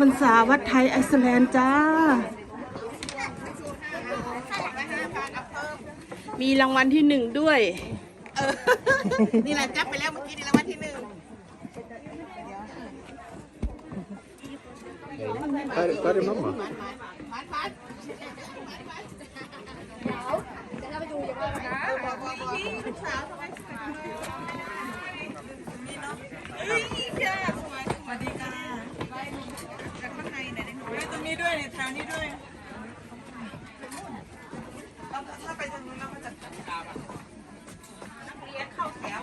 พรรษาวัดไทยไอซ์แลนด์จ้า มีรางวัลที่หนึ่งด้วยนี่แหละจับไปแล้วเมื่อกี้นี่รางวัลที่หนึ่ง Där, där är mamma. สวัสดีค่ะจากข้างในไหนได้ตรงนี้ด้วยเนี่ยแถวนี้ด้วยแล้วถ้าไปทางนู้นเราก็จะนักเรียนเข้าแถว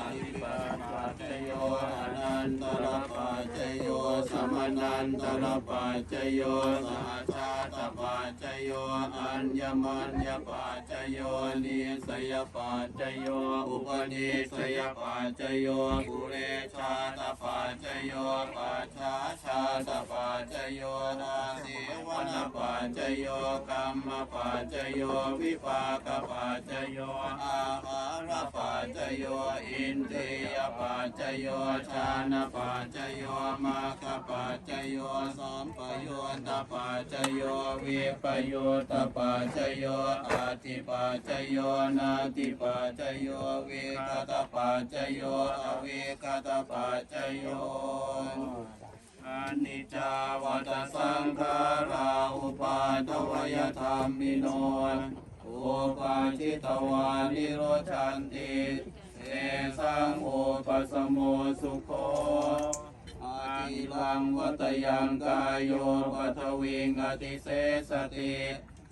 นันตรปัจจโยสมนันตรปัจจโยสหชาต จจโยอัญญมัญญปัจจโยนิสยปัจจโยอุปนิสยปัจจโยปุเรชาตปัจจโยปัจฉาชาตปัจจโยนาสิวนปัจจโยกรรมปัจจโยวิปากปัจจโยอาหารปัจจโยอินทรียปัจจโยชานปัจจโยมาคปัจจโยสัมปโยตปัจจโยวิปปโยตปัจจโยอาติปัจจโยนาติปัจจโยวิคตปัจจโยอวิคตปัจจโยอนิจจาวัตสังขาราอุปาทวยธรรมิโนอุปาชิตวานิโรชันติเอสังโอปสสโมสุโค อาทิลังวัตยังกายโยปัทวิงอติเสสติ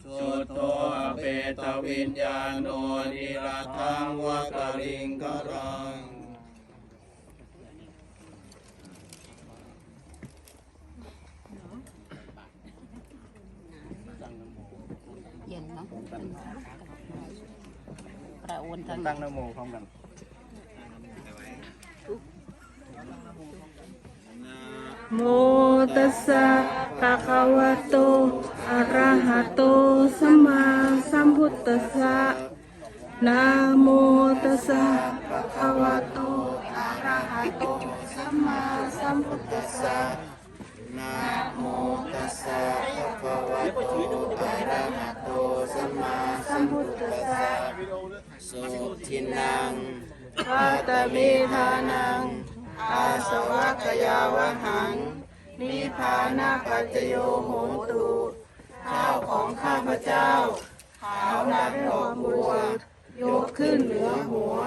สุตโตอเปตวิญญาโนนิรัตังวะกริงกรังเย็นเนาะประโอนทางตั้งนโมพร้อมกัน โมตัสสะภะคะวะโตอะระหะโตสัมมาสัมพุทธัสสะนะโมตัสสะภะคะวะโตอะระหะโตสัมมาสัมพุทธัสสะนะโมตัสสะภะคะวะโตอะระหะโตสัมมาสัมพุทธัสสะสุทินังพัตเมธานัง อาสวะกยาวหัง นิพานาปัจโยโหตุข้าวของข้าพเจ้าขาวนับดอกบัวยกขึ้นเหนือหัว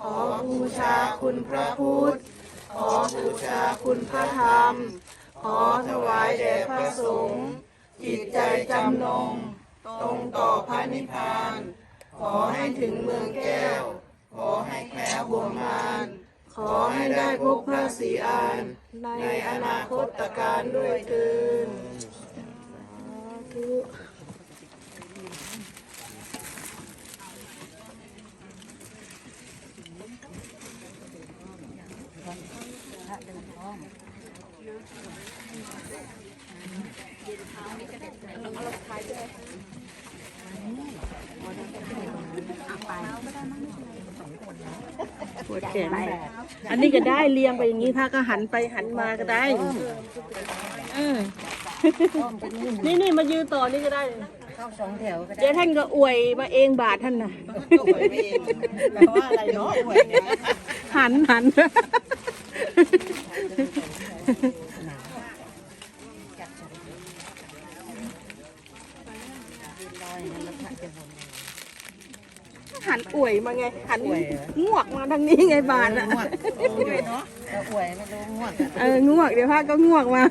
ขอบูชาคุณพระพุทธ ขอบูชาคุณพระธรรม ขอถวายแด่พระสงฆ์จิตใจจำนง ตรงต่อพระนิพพาน ขอให้ถึงเมืองแก้ว ขอให้แคล้วบ่วงมาร ขอให้ได้พบพระศีอาน ในอนาคตการด้วยเถินสาธุ ปวดแขนอันนี้ก็ได้เรียงไปอย่างนี้ถ้าก็หันไปหันมาก็ได้เออนี่นี่มายืนต่อนี่ก็ได้เข้าสองแถวก็ได้เดี๋ยวท่านก็อวยมาเองบาทท่านน่ะก็หวยไปเองแปลว่าอะไรเนาะหวยเนี่ยหันหัน หันอวยมาไง หันงวกมาทางนี้ไงบานอะงวกเนาะอวยไม่รู้งวกเอองวกเดี๋ยวพ่าก็งวกมา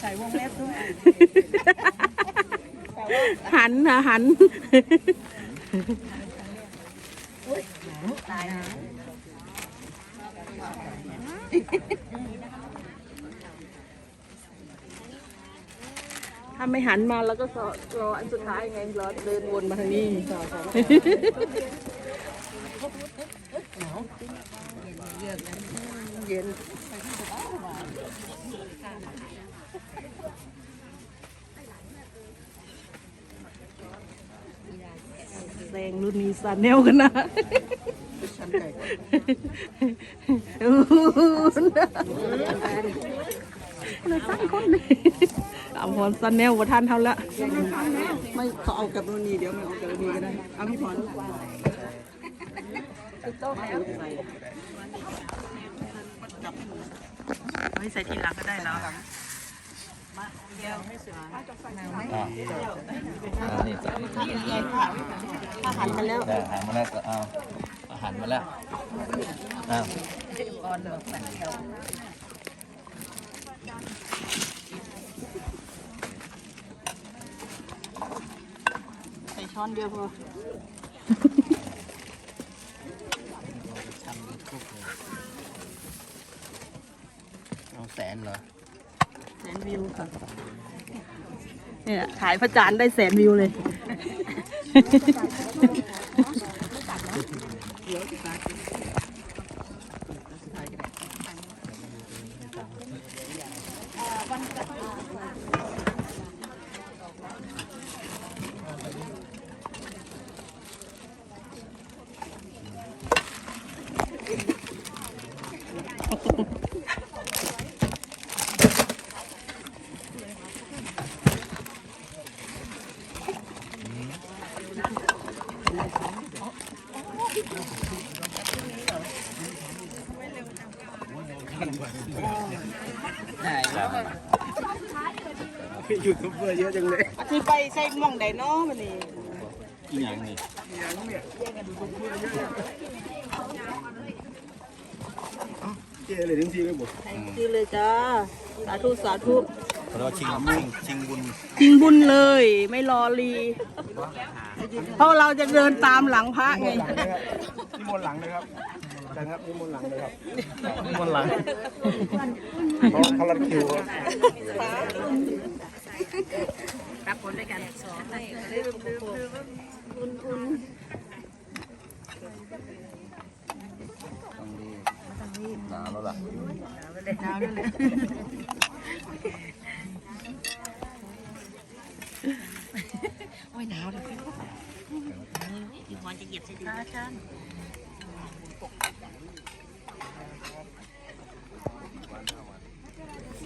ใส่วงเล็บด้วยหันนะหันตายนะ ถ้าไม่หันมาแล้วก็รออันสุดท้ายไงรอเดินวนมาทางนี้เย็นแรงรุ่นนี้สันแนวกันนะอู้หู เลยสั้นคนเลยเอาพรสันแนวว่าท่านเท่าละไม่เขาเอากับรุ่นนี้เดี๋ยวไม่เอากับรุ่นนี้ก็ได้เอาพี่พรไม่ใส่ทีหลังก็ได้เนาะอ่านี่จ้ะถ้าหันมาแล้วได้หันมาแล้วก็เอาอาหารมาแล้วอ้าว ช้อนเดียวพอเอาแสนเหรอ แสนวิวค่ะเนี่ยถ่ายพระจันทร์ได้แสนวิวเลย ยูทูบเบอร์เยอะจังเลยที่ไปใส่หม่องไดเนาะวันนี้อีหยังนี่เจ๊เลยทั้งทีไม่หมดดีเลยจ้า สาธุ สาธุ เราชิงชิงชิงบุญจริงบุญเลย ไม่รอรี เพราะเราจะเดินตามหลังพระไง นี่มนหลังเลยครับอาจารย์ครับนี่มนหลังเลยครับนี่มนหลังเขาเขาลัดคิวรับผลด้วยกันสองให้ หนาวแล้วล่ะน้ำแล้วเลยโอ้ยหนาวเลยพี่พรจะเหยียบใส่ดีอาจารย์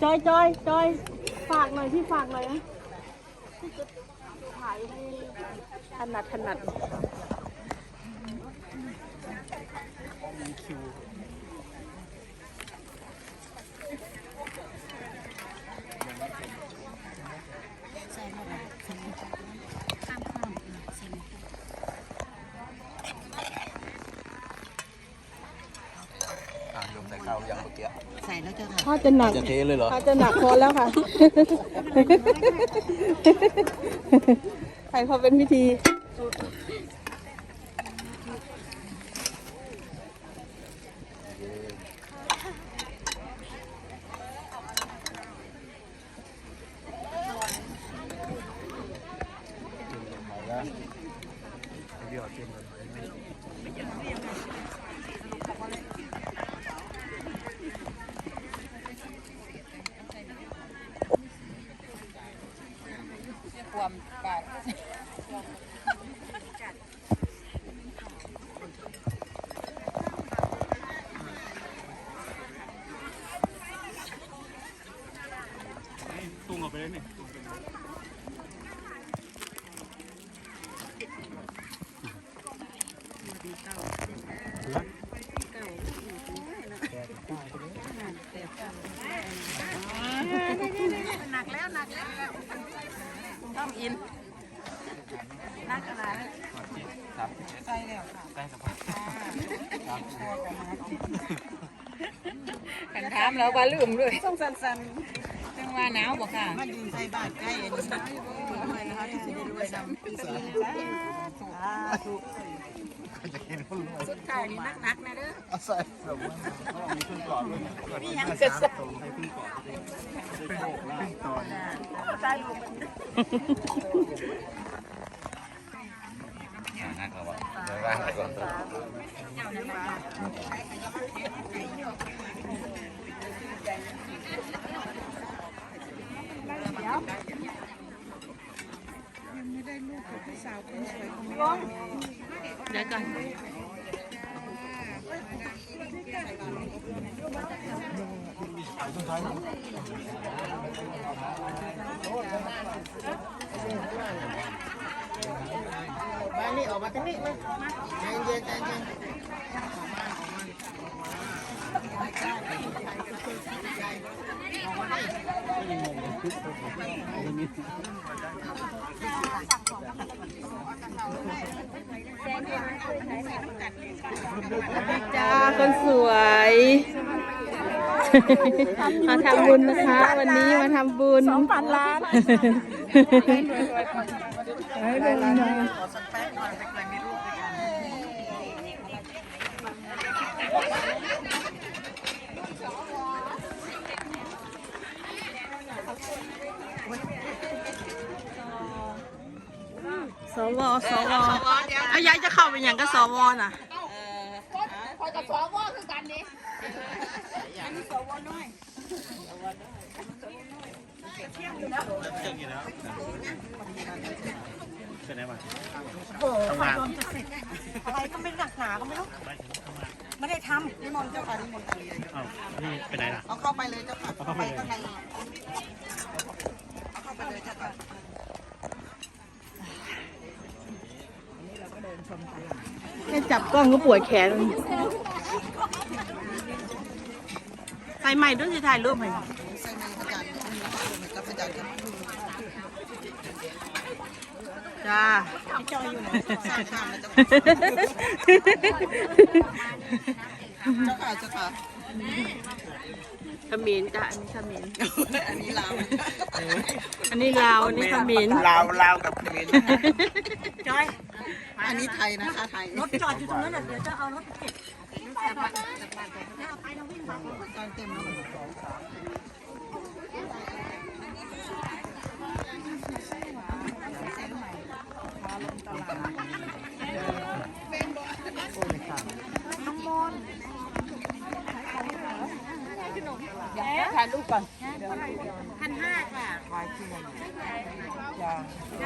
จอยจอยจอยฝากหน่อยที่ฝากหน่อยนะถ่ายให้ถนัดถนัดอ่าโยมใส่ข้าวหรือยังเมื่อกี้ ใส่แล้วเจ้าค่ะ ถ้าจะหนักจะเทเลยเหรอถ้าจะหนักพอแล้วค่ะ ใครพอเป็นพิธี ความปาด ตุ้งออกไปเลยนี่ หนักแล้วหนักแล้วต้องอินนักขนาดนั้นใส่แล้วค่ะกันถาม แล้วว่าลืมด้วยต้องสั่นๆจังว่าหนาวบ่ค่ะมายืนใส่บาตรใกล้อันนี้ด้วยนะคะที่จะได้รวยนำปีศาจสุดท้ายนี่นักๆนะเด้อเอาใส่แบบว่ามีเครื่องกรอบด้วยมีหยังจะใส่ใส่เครื่องกรอบเป็นเป็นตอนใส่ลูก มันเดี๋ยวก่อนบ้านนี้ออกมาทางนี้เลยใจเย็นใจเย็น จ้าคนสวยมาทำบุญนะคะ วันนี้มาทำบุญสองพันล้านให้ลงมาขอสักแป๊บหน่อยไปไกลมีรูปด้วยกัน สวสวอายายจะเข้าเป็นอย่างกับสวน่ะเป็นไงบ้างอะไรก็ไม่หนักหนาก็ไม่รู้ไม่ได้ทำนิมนต์เจ้าค่ะนิมนต์อ้าวนี่ไปไหนล่ะเอาเข้าไปเลยเจ้าค่ะเข้าไปข้างในเอาเข้าไปเลยเจ้าค่ะ แค่จับกล้องก็ปวดแขนใส่ใหม่ด้วยสิถ่ายรูปให้ใส่ในพระจันทร์กับพระจันทร์ครับจ้าจอยอยู่ไหนสร้างข้ามนะเจ้าค่ะเจ้าค่ะขมิ้นจ้ะอันนี้ขมิ้นอันนี้ลาวอันนี้ลาวอันนี้ขมิ้นลาวลาวกับเขมรจอย อันนี้ไทยนะคะไทยรถจอดอยู่ตรงนั้นน่ะเดี๋ยวจะเอารถเก็บตอนเต็มแล้วถ่ายรูปก่อนพันห้าค่ะรายงานง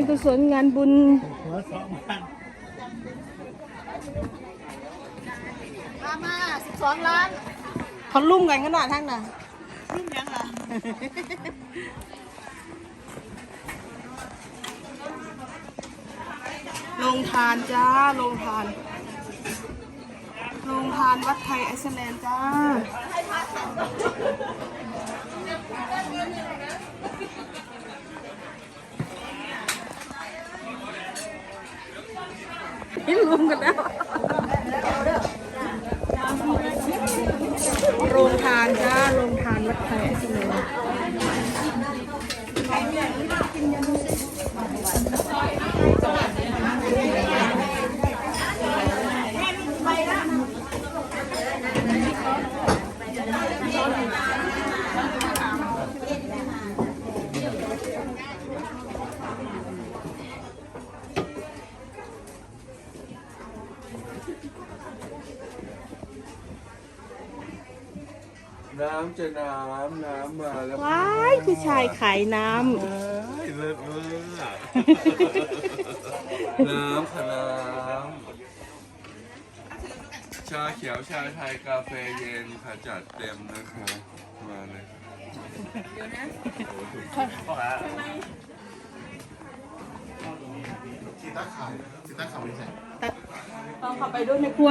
านบุญงานกุศลงานบุญมามาสิบสองล้านเขาลุ่มกันขนาดทั้งน่ะรุ่นยังล่ะลงทานจ้าลงทานลงทานวัดไทยไอซ์แลนด์จ้า รวมกันแล้วโรงทานจ้าโรงทานวัดไทยไอซ์แลนด์ น้ำจะน้ำน้ำมาแล้ว ว้ายผู้ชายขายน้เอ้ยเลิศเวอร์อะน้ำค่ะน้ำชาเขียวชาไทยกาแฟเย็นค่ะจัดเต็มนะคะมาเลยเดี๋ยวนะชีต้าขาวชีต้าขาวไม่ใช่ำเอาเข้าไปด้วยในครัว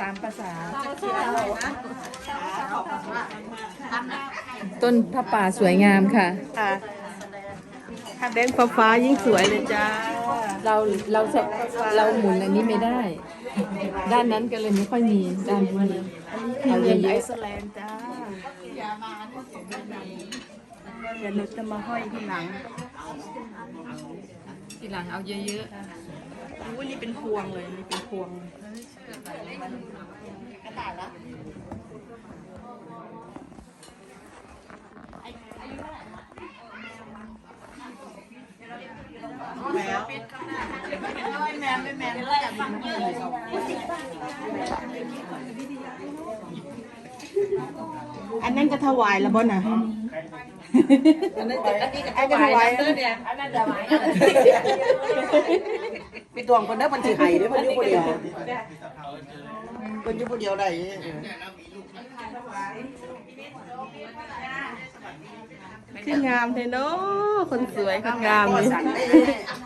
ตามภาษาต้นพระป่าสวยงามค่ะ ค่ะถ้าแดงฟ้าฟ้าๆยิ่งสวยเลยจ้า เราเราจะเราหมุนอันนี้ไม่ได้ ด้านนั้นก็เลยไม่ค่อยมีด้านนี้เอาเรียนเยไออะซ์แลนด์จ้าเดี๋ยวหนูจะมาห้อยที่หลังๆทีหลังเอาเยอะอุ้ยนี่เป็นพวงเลยนี่เป็นพวง อันนั้นจะถวายแล้วบ่นะอันนั้นจะอันนี้จะถวายเนี่ย พี่ตวงคนเด้อมันสิไห้เด้อมันอยู่คนเดียวคนอยู่คนเดียวได้คืองามเลยเนาะคนสวยคืองามเลย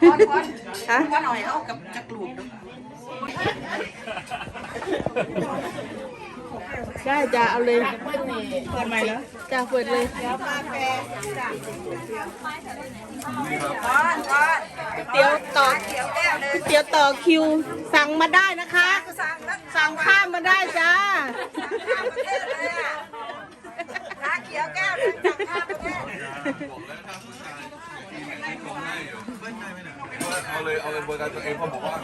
ก้อนก้อนฮะก้อนหน่อยเอากับจักรูปดู ได้จ้าเอาเลยเปิดใหม่แล้วจ้าเปิดเลยก้อนก้อนเตี๋ยวต่อเขียวแก้วเลยเตี๋ยวต่อคิวสั่งมาได้นะคะ สั่งแล้วสั่งข้ามมาได้จ้าข้ามประเทศเลยอะร้านเขียวแก้วเลยสั่งข้ามประเทศเอาเลยเอาเลยเบอร์การตัวเองเขาบอกว่า